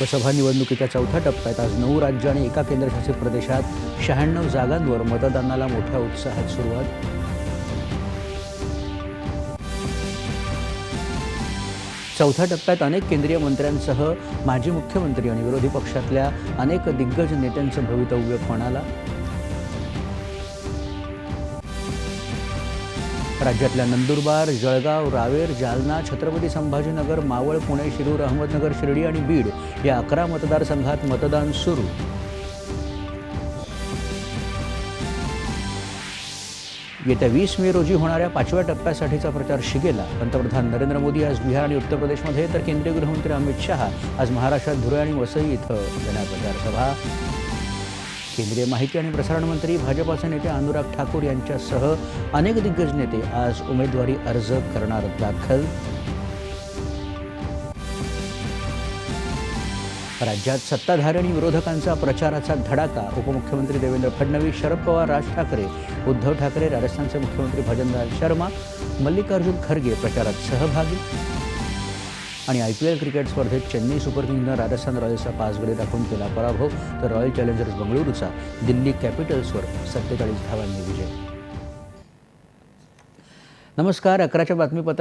लोकसभा निवडणुकीच्या चौथ्या टप्प्यात आज नऊ राज्य आणि एका केंद्रशासित प्रदेशात शहाण्णव जागांवर मतदानाला मोठ्या उत्साहात सुरुवात. चौथ्या टप्प्यात अनेक केंद्रीय मंत्र्यांसह माजी मुख्यमंत्री आणि विरोधी पक्षातल्या अनेक दिग्गज नेत्यांचं भवितव्य पणाला राज्यातल्या नंदुरबार जळगाव रावेर जालना छत्रपती संभाजीनगर मावळ पुणे शिरूर अहमदनगर शिर्डी आणि बीड या अकरा मतदारसंघात मतदान सुरू. येत्या वीस मे रोजी होणाऱ्या पाचव्या टप्प्यासाठीचा प्रचार शिगेला. पंतप्रधान नरेंद्र मोदी आज बिहार आणि उत्तर प्रदेशमध्ये तर केंद्रीय गृहमंत्री अमित शहा आज महाराष्ट्रात धुळे आणि वसई इथं घेणार प्रचारसभा केंद्रीय माहिती आणि प्रसारण मंत्री भाजपाचे नेते अनुराग ठाकूर यांच्यासह अनेक दिग्गज नेते आज उमेदवारी अर्ज करणार दाखल. राज्यात सत्ताधारी आणि विरोधकांचा प्रचाराचा धडाका उपमुख्यमंत्री देवेंद्र फडणवीस शरद पवार राज ठाकरे उद्धव ठाकरे राजस्थानचे मुख्यमंत्री भजनलाल शर्मा मल्लिकार्जुन खरगे प्रचारात सहभागी आणि आय पी एल क्रिकेट स्पर्धेत चेन्नई सुपर किंग्जनं राजस्थान रॉयल्सचा पाच गडी दाखवून केला पराभव तर रॉयल चॅलेंजर्स बंगळुरूचा दिल्ली कॅपिटल्सवर सत्तेचाळीस धावांनी विजय. नमस्कार अकराच्या बातमीपत्रात